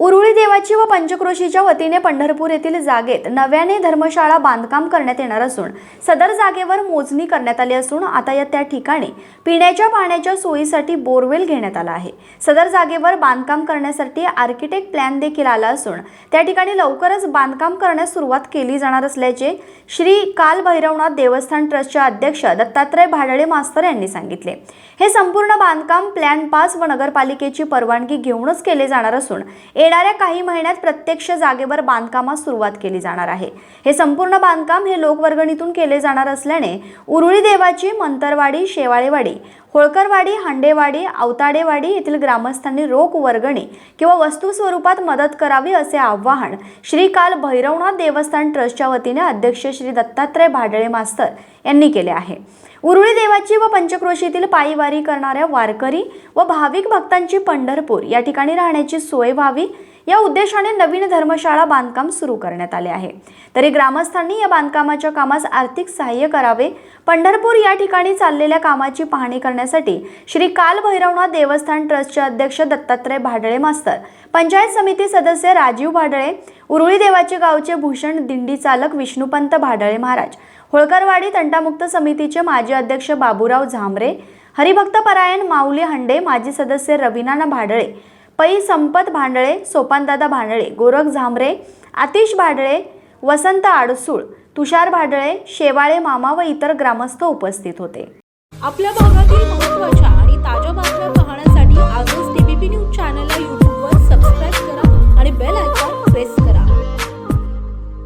उरुळी देवाची व पंचक्रोशीच्या वतीने पंढरपूर येथील जागेत नव्याने धर्मशाळा बांधकाम करण्यात येणार असून सदर जागेवर मोजणी करण्यात आली असून आता या त्या ठिकाणी पिण्याच्या पाण्याच्या सोयीसाठी बोरवेल घेण्यात आला आहे. सदर जागेवर बांधकाम करण्यासाठी आर्किटेक्ट प्लॅन देखील आला असून त्या ठिकाणी लवकरच बांधकाम करण्यास सुरुवात केली जाणार असल्याचे श्री काल भैरवनाथ देवस्थान ट्रस्टचे अध्यक्ष दत्तात्रय भाडळे मास्तर यांनी सांगितले. हे संपूर्ण बांधकाम प्लॅन पास व नगरपालिकेची परवानगी घेऊनच केले जाणार असून येणाऱ्या काही महिन्यात प्रत्यक्ष जागेवर बांधकामास सुरुवात केली जाणार आहे. हे संपूर्ण बांधकाम हे लोकवर्गणीतून केले जाणार असल्याने उरुळी देवाची मंतरवाडी शेवाळेवाडी होळकरवाडी हांडेवाडी अवताडेवाडी येथील ग्रामस्थांनी रोख वर्गणी किंवा वस्तू स्वरूपात मदत करावी असे आवाहन श्री काल भैरवनाथ देवस्थान ट्रस्टच्या वतीने अध्यक्ष श्री दत्तात्रय भाडळे मास्तर यांनी केले आहे. उरुळी देवाची व पंचक्रोशीतील पायीवारी करणाऱ्या वारकरी व भाविक भक्तांची पंढरपूर या ठिकाणी राहण्याची सोय व्हावी या उद्देशाने नवीन धर्मशाळा बांधकाम सुरू करण्यात आले आहे. तरी ग्रामस्थांनी या बांधकामाच्या कामास आर्थिक सहाय्य करावे पंढरपूर या ठिकाणी चाललेल्या कामाची पाहणी करण्यासाठी श्री कालभैरवनाथ देवस्थान ट्रस्टचे अध्यक्ष दत्तात्रय भाडळे मास्तर पंचायत समिती सदस्य राजीव भाडळे उरुळी देवाचे गावचे भूषण दिंडी चालक विष्णुपंत भाडळे महाराज होळकरवाडी तंटामुक्त समितीचे माजी अध्यक्ष बाबूराव झांबरे हरिभक्त परायण माऊली हंडे माजी सदस्य रविनाना भाडळे पै संपत भांडळे सोपानदादा भांडळे गोरख झांबरे आतिश भाडळे वसंत आडसूळ तुषार भाडळे शेवाळे मामा व इतर ग्रामस्थ उपस्थित होते. आपल्या भागातील महत्त्वाच्या